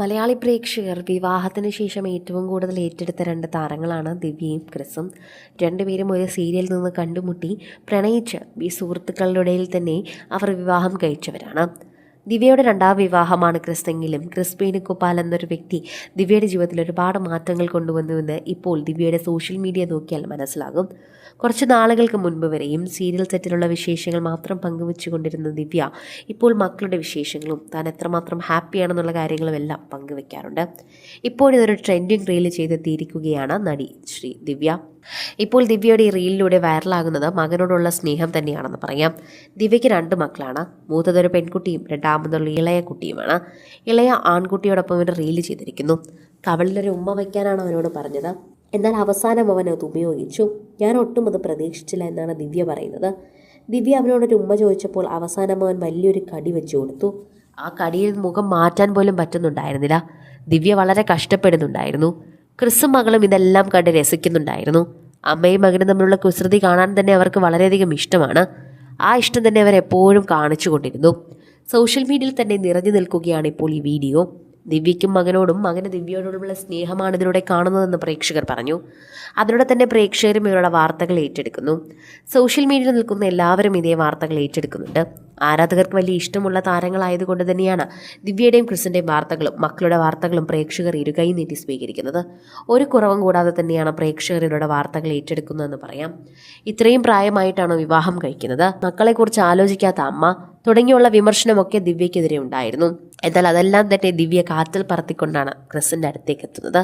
മലയാളി പ്രേക്ഷകർ വിവാഹത്തിന് ശേഷം ഏറ്റവും കൂടുതൽ ഏറ്റെടുത്ത രണ്ട് താരങ്ങളാണ് ദിവ്യയും ക്രിസും. രണ്ടുപേരും ഒരു സീരിയലിൽ നിന്ന് കണ്ടുമുട്ടി പ്രണയിച്ച് ഈ സുഹൃത്തുക്കളുടെ ഇടയിൽ തന്നെ അവർ വിവാഹം കഴിച്ചവരാണ്. ദിവ്യയുടെ രണ്ടാം വിവാഹമാണ് ക്രിസ്തെങ്കിലും. ക്രിസ്പീന് കുപാൽ എന്നൊരു വ്യക്തി ദിവ്യയുടെ ജീവിതത്തിൽ ഒരുപാട് മാറ്റങ്ങൾ കൊണ്ടുവന്നുവെന്ന് ഇപ്പോൾ ദിവ്യയുടെ സോഷ്യൽ മീഡിയ നോക്കിയാൽ മനസ്സിലാകും. കുറച്ച് നാളുകൾക്ക് മുൻപ് വരെയും സീരിയൽ സെറ്റിലുള്ള വിശേഷങ്ങൾ മാത്രം പങ്കുവെച്ചുകൊണ്ടിരുന്ന ദിവ്യ ഇപ്പോൾ മക്കളുടെ വിശേഷങ്ങളും താൻ എത്രമാത്രം ഹാപ്പിയാണെന്നുള്ള കാര്യങ്ങളും എല്ലാം പങ്കുവെക്കാറുണ്ട്. ഇപ്പോഴിതൊരു ട്രെൻഡിങ് റീൽ ചെയ്തെത്തിയിരിക്കുകയാണ് നടി ശ്രീ ദിവ്യ. ഇപ്പോൾ ദിവ്യയുടെ ഈ റീലിലൂടെ വൈറലാകുന്നത് മകനോടുള്ള സ്നേഹം തന്നെയാണെന്ന് പറയാം. ദിവ്യയ്ക്ക് രണ്ട് മക്കളാണ്. മൂത്തതൊരു പെൺകുട്ടിയും രണ്ടാമതൊരു ഇളയ കുട്ടിയുമാണ്. ഇളയ ആൺകുട്ടിയോടൊപ്പം ഇവർ റീൽ ചെയ്തിരിക്കുന്നു. കവളിലൊരു ഉമ്മ വയ്ക്കാനാണ് അവനോട് പറഞ്ഞത്. എന്നാൽ അവസാനം അവൻ അത് ഉപയോഗിച്ചു. ഞാൻ ഒട്ടും അത് പ്രതീക്ഷിച്ചില്ല എന്നാണ് ദിവ്യ പറയുന്നത്. ദിവ്യ അവനോടൊരു ഉമ്മ ചോദിച്ചപ്പോൾ അവസാനം അവൻ വലിയൊരു കടി വെച്ചു കൊടുത്തു. ആ കടിയിൽ മുഖം മാറ്റാൻ പോലും പറ്റുന്നുണ്ടായിരുന്നില്ല. ദിവ്യ വളരെ കഷ്ടപ്പെടുന്നുണ്ടായിരുന്നു. ക്രിസും മകളും ഇതെല്ലാം കണ്ട് രസിക്കുന്നുണ്ടായിരുന്നു. അമ്മയും മകനും തമ്മിലുള്ള കുസൃതി കാണാൻ തന്നെ അവർക്ക് വളരെയധികം ഇഷ്ടമാണ്. ആ ഇഷ്ടം തന്നെ അവർ എപ്പോഴും കാണിച്ചു കൊണ്ടിരുന്നു സോഷ്യൽ മീഡിയയിൽ തന്നെ നിറഞ്ഞു നിൽക്കുകയാണ് ഇപ്പോൾ ഈ വീഡിയോ. ദിവ്യയ്ക്കും മകനോടും മകന് ദിവ്യയോടുമുള്ള സ്നേഹമാണ് ഇതിലൂടെ കാണുന്നതെന്ന് പ്രേക്ഷകർ പറഞ്ഞു. അതിലൂടെ തന്നെ പ്രേക്ഷകരും ഇവരുടെ വാർത്തകൾ ഏറ്റെടുക്കുന്നു. സോഷ്യൽ മീഡിയയിൽ നിൽക്കുന്ന എല്ലാവരും ഇതേ വാർത്തകൾ ഏറ്റെടുക്കുന്നുണ്ട്. ആരാധകർക്ക് വലിയ ഇഷ്ടമുള്ള താരങ്ങളായതുകൊണ്ട് തന്നെയാണ് ദിവ്യയുടെയും ക്രിസിന്റെയും വാർത്തകളും മക്കളുടെ വാർത്തകളും പ്രേക്ഷകർ ഇരുകൈ നീട്ടി സ്വീകരിക്കുന്നത്. ഒരു കുറവും കൂടാതെ തന്നെയാണ് പ്രേക്ഷകർ ഇവരുടെ വാർത്തകൾ ഏറ്റെടുക്കുന്നതെന്ന് പറയാം. ഇത്രയും പ്രായമായിട്ടാണ് വിവാഹം കഴിക്കുന്നത്. മക്കളെക്കുറിച്ച് ആലോചിക്കാത്ത അമ്മ തുടങ്ങിയുള്ള വിമർശനമൊക്കെ ദിവ്യക്കെതിരെ ഉണ്ടായിരുന്നു. എന്നാൽ അതെല്ലാം തന്നെ ദിവ്യ കാറ്റിൽ പറത്തിക്കൊണ്ടാണ് ക്രിസിന്റെ അടുത്തേക്ക് എത്തുന്നത്.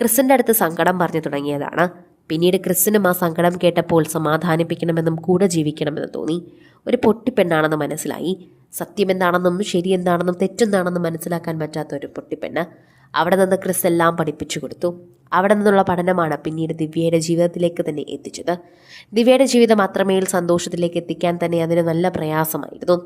ക്രിസിന്റെ അടുത്ത് സങ്കടം പറഞ്ഞു തുടങ്ങിയതാണ്. പിന്നീട് ക്രിസിനും ആ സങ്കടം കേട്ടപ്പോൾ സമാധാനിപ്പിക്കണമെന്നും കൂടെ ജീവിക്കണമെന്നും തോന്നി. ഒരു പൊട്ടിപ്പെണ്ണാണെന്ന് മനസ്സിലായി. സത്യം എന്താണെന്നും ശരി എന്താണെന്നും തെറ്റെന്താണെന്നും മനസ്സിലാക്കാൻ പറ്റാത്ത ഒരു പൊട്ടിപ്പെണ്ണ്. അവിടെ നിന്ന് ക്രിസ് എല്ലാം പഠിപ്പിച്ചു കൊടുത്തു. അവിടെ നിന്നുള്ള പഠനമാണ് പിന്നീട് ദിവ്യയുടെ ജീവിതത്തിലേക്ക് തന്നെ എത്തിച്ചത്. ദിവ്യയുടെ ജീവിതം അത്രമേൽ സന്തോഷത്തിലേക്ക് എത്തിക്കാൻ തന്നെ അതിന് നല്ല പ്രയാസമായിരുന്നു.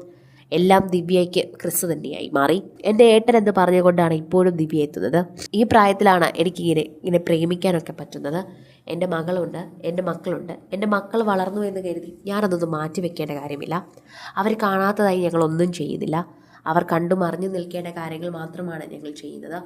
എല്ലാം ദിവ്യയ്ക്ക് ക്രിസ് തന്നെയായി മാറി. എന്റെ ഏട്ടൻ എന്ന് പറഞ്ഞുകൊണ്ടാണ് ഇപ്പോഴും ദിവ്യ എത്തുന്നത്. ഈ പ്രായത്തിലാണ് എനിക്ക് ഇങ്ങനെ പ്രേമിക്കാനൊക്കെ പറ്റുന്നത്. എന്റെ മകളുണ്ട് എന്റെ മക്കളുണ്ട്. എന്റെ മക്കൾ വളർന്നു എന്ന് കരുതി ഞാനതൊന്നും മാറ്റി വെക്കേണ്ട കാര്യമില്ല. അവർ കാണാത്തതായി ഞങ്ങളൊന്നും ചെയ്യുന്നില്ല. അവർ കണ്ടു മറിഞ്ഞു നിൽക്കേണ്ട കാര്യങ്ങൾ മാത്രമാണ് ഞങ്ങൾ ചെയ്യുന്നത്.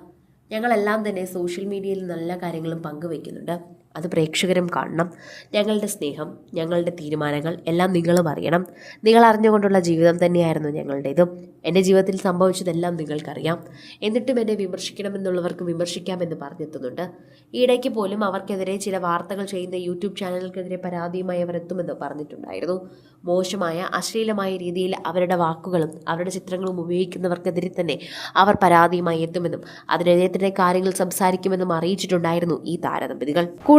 ഞങ്ങളെല്ലാം തന്നെ സോഷ്യൽ മീഡിയയിൽ നല്ല കാര്യങ്ങളും പങ്കുവെക്കുന്നുണ്ട്. അത് പ്രേക്ഷകരും കാണണം. ഞങ്ങളുടെ സ്നേഹം ഞങ്ങളുടെ തീരുമാനങ്ങൾ എല്ലാം നിങ്ങളും അറിയണം. നിങ്ങൾ അറിഞ്ഞുകൊണ്ടുള്ള ജീവിതം തന്നെയായിരുന്നു ഞങ്ങളുടേതും. എന്റെ ജീവിതത്തിൽ സംഭവിച്ചതെല്ലാം നിങ്ങൾക്കറിയാം. എന്നിട്ടും എന്നെ വിമർശിക്കണമെന്നുള്ളവർക്ക് വിമർശിക്കാമെന്ന് പറഞ്ഞെത്തുന്നുണ്ട്. ഈയിടയ്ക്ക് പോലും അവർക്കെതിരെ ചില വാർത്തകൾ ചെയ്യുന്ന യൂട്യൂബ് ചാനലുകൾക്കെതിരെ പരാതിയുമായി അവർ എത്തുമെന്ന് പറഞ്ഞിട്ടുണ്ടായിരുന്നു. മോശമായ അശ്ലീലമായ രീതിയിൽ അവരുടെ വാക്കുകളും അവരുടെ ചിത്രങ്ങളും ഉപയോഗിക്കുന്നവർക്കെതിരെ തന്നെ അവർ പരാതിയുമായി എത്തുമെന്നും അതിനെതിരെ തന്നെ കാര്യങ്ങൾ സംസാരിക്കുമെന്നും അറിയിച്ചിട്ടുണ്ടായിരുന്നു ഈ താരദമ്പതികൾ.